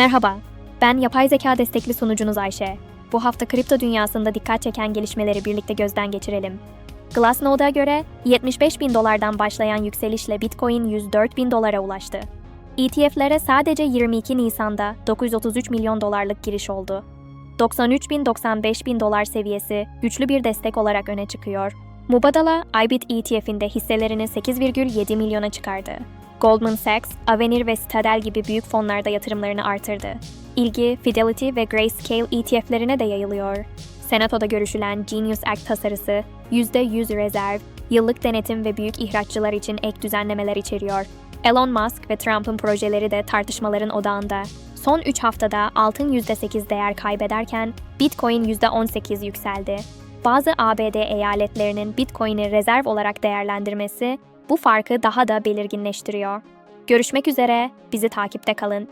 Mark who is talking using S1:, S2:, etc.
S1: Merhaba, ben yapay zeka destekli sunucunuz Ayşe. Bu hafta kripto dünyasında dikkat çeken gelişmeleri birlikte gözden geçirelim. Glassnode'a göre 75 bin dolardan başlayan yükselişle Bitcoin 104 bin dolara ulaştı. ETF'lere sadece 22 Nisan'da 933 milyon dolarlık giriş oldu. 93 bin 95 bin dolar seviyesi güçlü bir destek olarak öne çıkıyor. Mubadala, IBIT ETF'inde hisselerini 8,7 milyona çıkardı. Goldman Sachs, Avenir ve Citadel gibi büyük fonlarda yatırımlarını artırdı. İlgi, Fidelity ve Grayscale ETF'lerine de yayılıyor. Senatoda görüşülen Genius Act tasarısı, %100 rezerv, yıllık denetim ve büyük ihraççılar için ek düzenlemeler içeriyor. Elon Musk ve Trump'ın projeleri de tartışmaların odağında. Son 3 haftada altın %8 değer kaybederken Bitcoin %18 yükseldi. Bazı ABD eyaletlerinin Bitcoin'i rezerv olarak değerlendirmesi bu farkı daha da belirginleştiriyor. Görüşmek üzere, bizi takipte kalın.